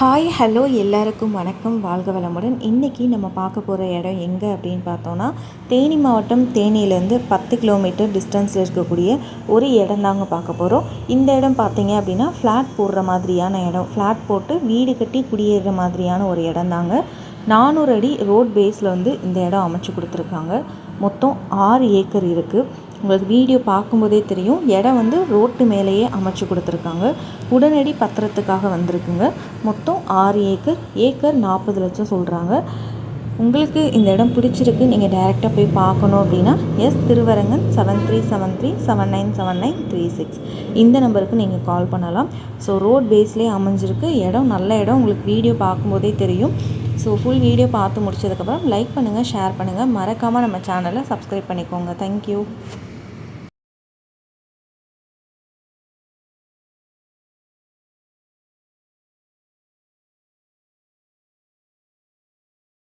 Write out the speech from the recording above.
Hi hello எல்லாருக்கும் வணக்கம். வாழ்க வளமுடன். இன்றைக்கி நம்ம பார்க்க போகிற இடம் எங்கே அப்படின்னு பார்த்தோன்னா தேனி மாவட்டம் தேனியிலேருந்து பத்து கிலோமீட்டர் டிஸ்டன்ஸில் இருக்கக்கூடிய ஒரு இடம் தாங்க பார்க்க போகிறோம் இந்த இடம் பார்த்தீங்க அப்படின்னா ஃப்ளாட் போடுற மாதிரியான இடம். ஃப்ளாட் போட்டு வீடு கட்டி குடியேறுற மாதிரியான ஒரு இடம் தாங்க. நானூறு அடி ரோட் பேஸில் வந்து இந்த இடம் அமைச்சு கொடுத்துருக்காங்க. மொத்தம் ஆறு ஏக்கர் இருக்குது உங்களுக்கு வீடியோ பார்க்கும்போதே தெரியும் இடம் வந்து ரோட்டு மேலேயே அமைச்சு கொடுத்துருக்காங்க. உடனடி பத்திரத்துக்காக வந்திருக்குங்க. மொத்தம் ஆறு ஏக்கர் ஏக்கர் நாற்பது லட்சம் சொல்கிறாங்க உங்களுக்கு இந்த இடம் பிடிச்சிருக்கு நீங்கள் டைரெக்டாக போய் பார்க்கணும் அப்படின்னா S Thiruvarangan seven three seven three seven nine seven nine three six இந்த நம்பருக்கு நீங்கள் கால் பண்ணலாம். ஸோ ரோட் பேஸ்லேயே அமைஞ்சிருக்கு. இடம் நல்ல இடம். உங்களுக்கு வீடியோ பார்க்கும்போதே தெரியும். ஸோ ஃபுல் வீடியோ பார்த்து முடிச்சதுக்கப்புறம் லைக் பண்ணுங்கள் ஷேர் பண்ணுங்கள் மறக்காமல் நம்ம சேனலை சப்ஸ்கிரைப் பண்ணிக்கோங்க. தேங்க்யூ